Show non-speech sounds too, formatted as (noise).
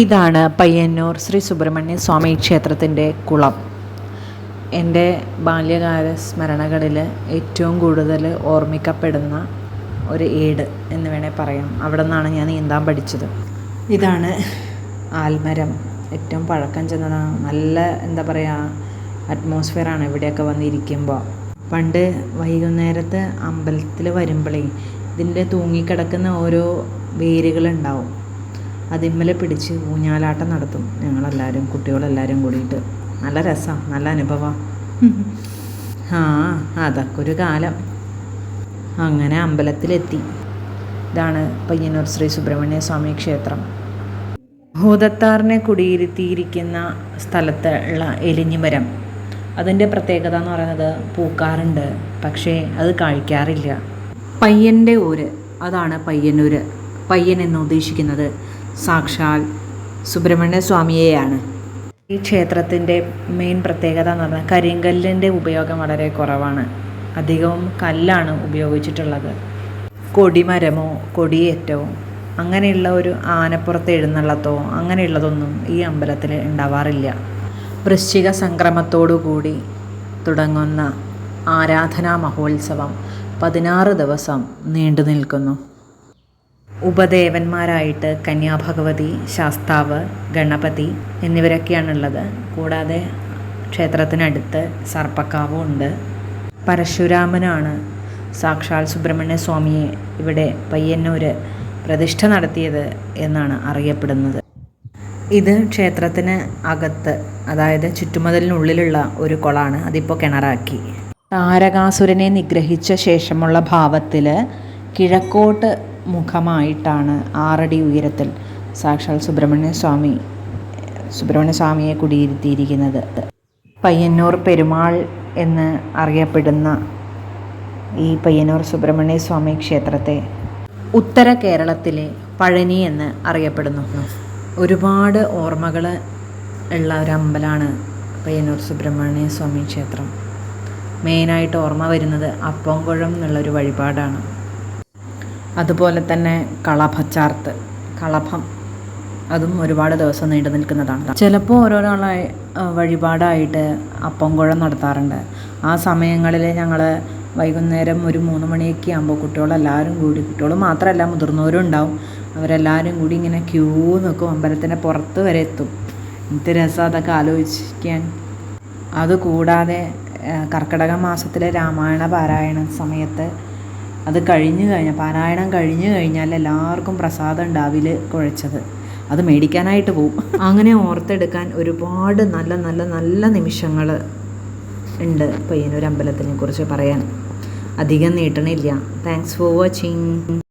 ഇതാണ് പയ്യന്നൂർ ശ്രീ സുബ്രഹ്മണ്യ സ്വാമി ക്ഷേത്രത്തിന്റെ കുളം. എന്റെ ബാല്യകാല സ്മരണകളിൽ ഏറ്റവും കൂടുതൽ ഓർമ്മിക്കപ്പെടുന്ന ഒരു ഏട് എന്ന് വേണേൽ പറയാം. അവിടെ നിന്നാണ് ഞാൻ നീന്താൻ പഠിച്ചത്. ഇതാണ് ആൽമരം. ഏറ്റവും പഴക്കം ചെന്നതാണ് നല്ല എന്താ പറയുക അറ്റ്മോസ്ഫിയറാണ് ഇവിടെയൊക്കെ വന്നിരിക്കുമ്പോൾ. പണ്ട് വൈകുന്നേരത്ത് അമ്പലത്തിൽ വരുമ്പോഴേ ഇതിന്റെ തൂങ്ങിക്കിടക്കുന്ന ഓരോ വേരുകളുണ്ടാവും. അതിന്മേൽ പിടിച്ച് ഊഞ്ഞാലാട്ടം നടത്തും. ഞങ്ങളെല്ലാവരും കുട്ടികളെല്ലാവരും കൂടിയിട്ട്. നല്ല രസമാണ് നല്ല അനുഭവമാണ് ആ അതൊക്കെ ഒരു കാലം. അങ്ങനെ അമ്പലത്തിലെത്തി. ഇതാണ് പയ്യന്നൂർ ശ്രീ സുബ്രഹ്മണ്യ സ്വാമി ക്ഷേത്രം. ഭൂതത്താറിനെ കുടിയിരുത്തിയിരിക്കുന്ന സ്ഥലത്ത് ഉള്ള എലിഞ്ഞിമരം. അതിന്റെ പ്രത്യേകത എന്ന് പറയുന്നത് പൂക്കാറുണ്ട് പക്ഷേ അത് കഴിക്കാറില്ല. പയ്യന്റെ ഊര് അതാണ് പയ്യന്നൂര്. പയ്യൻ എന്ന് ഉദ്ദേശിക്കുന്നത്. സാക്ഷാൽ സുബ്രഹ്മണ്യ സ്വാമിയെയാണ്. ഈ ക്ഷേത്രത്തിന്റെ മെയിൻ പ്രത്യേകത എന്ന് പറഞ്ഞാൽ കരിങ്കല്ലിന്റെ ഉപയോഗം വളരെ കുറവാണ്. അധികവും കല്ലാണ് ഉപയോഗിച്ചിട്ടുള്ളത്. കൊടിമരമോ കൊടിയേറ്റമോ അങ്ങനെയുള്ള ഒരു ആനപ്പുറത്ത് എഴുന്നള്ളത്തോ അങ്ങനെയുള്ളതൊന്നും ഈ അമ്പലത്തിൽ ഉണ്ടാവാറില്ല. വൃശ്ചിക സംക്രമത്തോടുകൂടി തുടങ്ങുന്ന ആരാധനാ മഹോത്സവം പതിനാറ് ദിവസം നീണ്ടു നിൽക്കുന്നു. ഉപദേവന്മാരായിട്ട് കന്യാഭഗവതി ശാസ്താവ് ഗണപതി എന്നിവരൊക്കെയാണുള്ളത്. കൂടാതെ ക്ഷേത്രത്തിനടുത്ത് സർപ്പക്കാവും ഉണ്ട്. പരശുരാമനാണ് സാക്ഷാൽ സുബ്രഹ്മണ്യ സ്വാമിയെ ഇവിടെ പയ്യന്നൂർ പ്രതിഷ്ഠ നടത്തിയത് എന്നാണ് അറിയപ്പെടുന്നത്. ഇത് ക്ഷേത്രത്തിന് അകത്ത് അതായത് ചുറ്റുമതിലിനുള്ളിലുള്ള ഒരു കുളമാണ് അതിപ്പോൾ കിണറാക്കി. താരകാസുരനെ നിഗ്രഹിച്ച ശേഷമുള്ള ഭാവത്തിൽ കിഴക്കോട്ട് മുഖമായിട്ടാണ് ആറടി ഉയരത്തിൽ സാക്ഷാൽ സുബ്രഹ്മണ്യ സ്വാമി സുബ്രഹ്മണ്യ സ്വാമിയെ കുടിയിരുത്തിയിരിക്കുന്നത്. പയ്യന്നൂർ പെരുമാൾ എന്ന് അറിയപ്പെടുന്ന ഈ പയ്യന്നൂർ സുബ്രഹ്മണ്യ സ്വാമി ക്ഷേത്രത്തെ ഉത്തര കേരളത്തിലെ പഴനി എന്ന് അറിയപ്പെടുന്നു. ഒരുപാട് ഓർമ്മകൾ ഉള്ള ഒരു അമ്പലമാണ് പയ്യന്നൂർ സുബ്രഹ്മണ്യ സ്വാമി ക്ഷേത്രം. മെയിനായിട്ട് ഓർമ്മ വരുന്നത് അപ്പംകുഴം എന്നുള്ളൊരു വഴിപാടാണ്. അതുപോലെ തന്നെ കളഭച്ചാർത്ത് കളഭം. അതും ഒരുപാട് ദിവസം നീണ്ടു നിൽക്കുന്നതാണ്. ചിലപ്പോൾ ഓരോരാളായി വഴിപാടായിട്ട് അപ്പം കുഴം നടത്താറുണ്ട്. ആ സമയങ്ങളിൽ ഞങ്ങൾ വൈകുന്നേരം ഒരു മൂന്ന് മണിയൊക്കെ ആകുമ്പോൾ കുട്ടികളെല്ലാവരും കൂടി കുട്ടികൾ മാത്രമല്ല മുതിർന്നവരും ഉണ്ടാവും. അവരെല്ലാവരും കൂടി ഇങ്ങനെ ക്യൂ നിൽക്കും അമ്പലത്തിന്റെ പുറത്ത് വരെ എത്തും. എന്ത് രസം അതൊക്കെ ആലോചിക്കാൻ. അതുകൂടാതെ കർക്കിടക മാസത്തിലെ രാമായണ പാരായണ സമയത്ത് അത് കഴിഞ്ഞു കഴിഞ്ഞാൽ പാരായണം കഴിഞ്ഞു കഴിഞ്ഞാൽ എല്ലാവർക്കും പ്രസാദം ഉണ്ടാവിൽ കുഴച്ചത്. അത് മേടിക്കാനായിട്ട് പോവും. (laughs) അങ്ങനെ ഓർത്തെടുക്കാൻ ഒരുപാട് നല്ല നല്ല നല്ല നിമിഷങ്ങൾ ഉണ്ട് പയ്യന്നൂർ കുറിച്ച് പറയാൻ. അധികം നീട്ടണില്ല. Thanks for watching